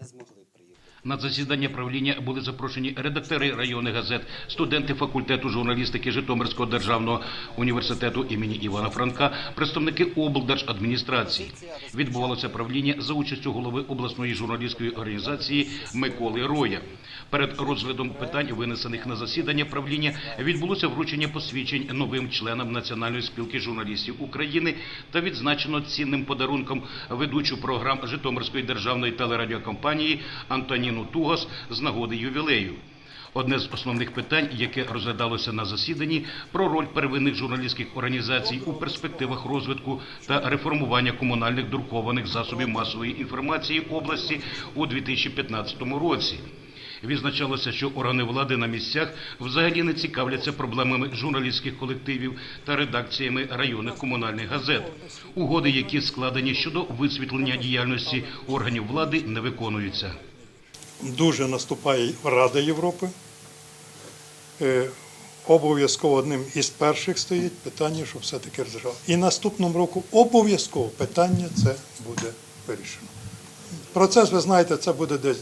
не, змогли приїхати. На засідання правління були запрошені редактори районних газет, студенти факультету журналістики Житомирського державного університету імені Івана Франка, представники облдержадміністрації. Відбувалося правління за участю голови обласної журналістської організації Миколи Роя. Перед розглядом питань, винесених на засідання правління, відбулося вручення посвідчень новим членам Національної спілки журналістів України та відзначено цінним подарунком ведучу програм Житомирської державної телерадіокомпанії Антоніну Тугас з нагоди ювілею. Одне з основних питань, яке розглядалося на засіданні, про роль первинних журналістських організацій у перспективах розвитку та реформування комунальних друкованих засобів масової інформації області у 2015 році. Відзначалося, що органи влади на місцях взагалі не цікавляться проблемами журналістських колективів та редакціями районних комунальних газет. Угоди, які складені щодо висвітлення діяльності органів влади, не виконуються. дуже наступає Рада Європи. Е, Обов'язково одним із перших стоїть питання, що все-таки держава. І наступному року обов'язково питання це буде вирішено. Процес, ви знаєте, це буде десь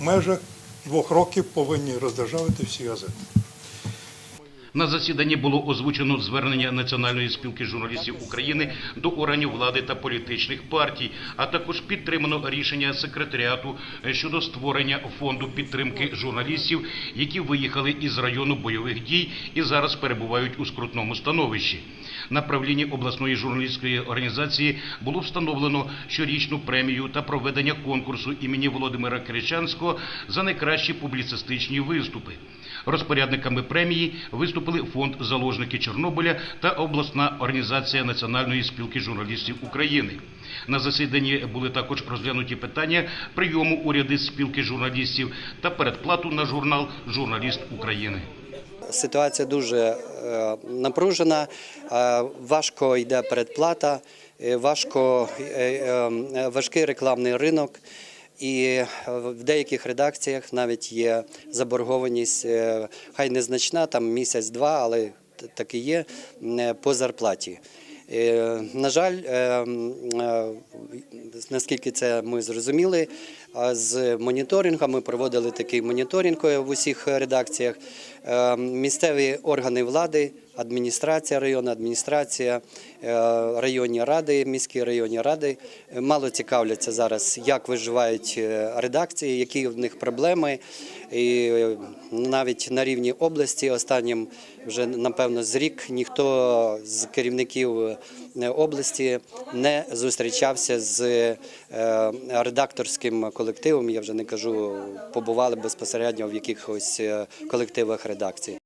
в межах двох років повинні роздержавити всі газети. На засіданні було озвучено звернення Національної спілки журналістів України до органів влади та політичних партій, а також підтримано рішення секретаріату щодо створення фонду підтримки журналістів, які виїхали із району бойових дій і зараз перебувають у скрутному становищі. На правлінні обласної журналістської організації було встановлено щорічну премію та проведення конкурсу імені Володимира Киричанського за найкращі публіцистичні виступи. Розпорядниками премії виступили фонд заложники Чорнобиля та обласна організація Національної спілки журналістів України. На засіданні були також розглянуті питання прийому уряди спілки журналістів та передплату на журнал Журналіст України. Ситуація дуже е, напружена, е, важко йде передплата, е, важко, е, е, важкий рекламний ринок. І е, в деяких редакціях навіть є заборгованість, е, хай незначна, там місяць-два, але таки так і є е, по зарплаті. На жаль, е, м, е, наскільки це ми зрозуміли, з моніторингу ми проводили такий моніторинг в усіх редакціях. Е, Місцеві органи влади, адміністрація району, адміністрація, е, районні ради, міські районні ради е, мало цікавляться зараз, як виживають е, редакції, які в них проблеми. І е, навіть на рівні області останнім вже напевно з рік ніхто з керівників е, області не зустрічався з е, редакторським колективом. Я вже не кажу, побували безпосередньо в якихось е, колективах редакцій.